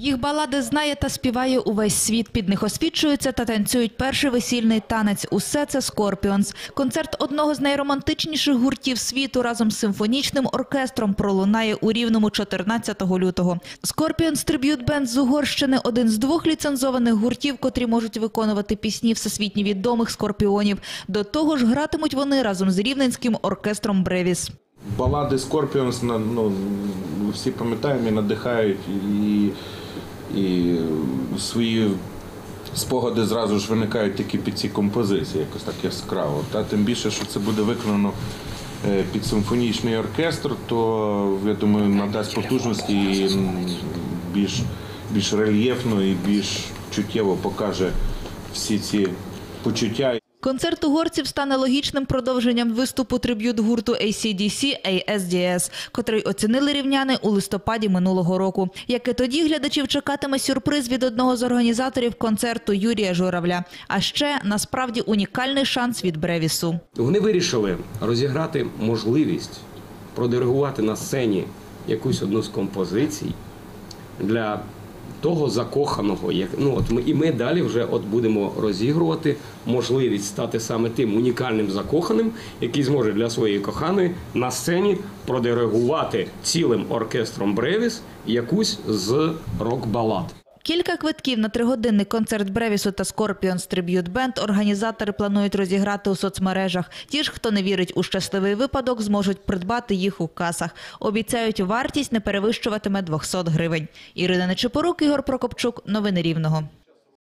Їх балади знає та співає увесь світ. Під них освічуються та танцюють перший весільний танець. Усе це Скорпіонс. Концерт одного з найромантичніших гуртів світу разом з симфонічним оркестром пролунає у Рівному 14 лютого. Скорпіонс Триб'ют Бенд з Угорщини – один з двох ліцензованих гуртів, котрі можуть виконувати пісні всесвітньо відомих скорпіонів. До того ж, гратимуть вони разом з рівненським оркестром Бревіс. Балади на- ну, всі пам'ятаємо і надихають, і свої спогади зразу ж виникають такі під ці композиції, якось так яскраво. Та тим більше, що це буде виконано е, під симфонічний оркестр, то я думаю, надасть потужності і більш, більш рельєфно і більш чуттєво покаже всі ці почуття. Концерт угорців стане логічним продовженням виступу триб'ют гурту ACDC ASDS, котрий оцінили рівняни у листопаді минулого року. Як і тоді глядачів чекатиме сюрприз від одного з організаторів концерту Юрія Журавля. А ще насправді унікальний шанс від Бревісу. Вони вирішили розіграти можливість продиригувати на сцені якусь одну з композицій для того закоханого, як ну от ми і ми далі вже от будемо розігрувати можливість стати саме тим унікальним закоханим, який зможе для своєї коханої на сцені продиригувати цілим оркестром Бревіс якусь з рок-балад. Кілька квитків на тригодинний концерт Бревісу та Скорпіонс Триб'ют Бенд організатори планують розіграти у соцмережах. Ті ж, хто не вірить у щасливий випадок, зможуть придбати їх у касах. Обіцяють, вартість не перевищуватиме 200 гривень. Ірина Нечепорук, Ігор Прокопчук. Новини Рівного.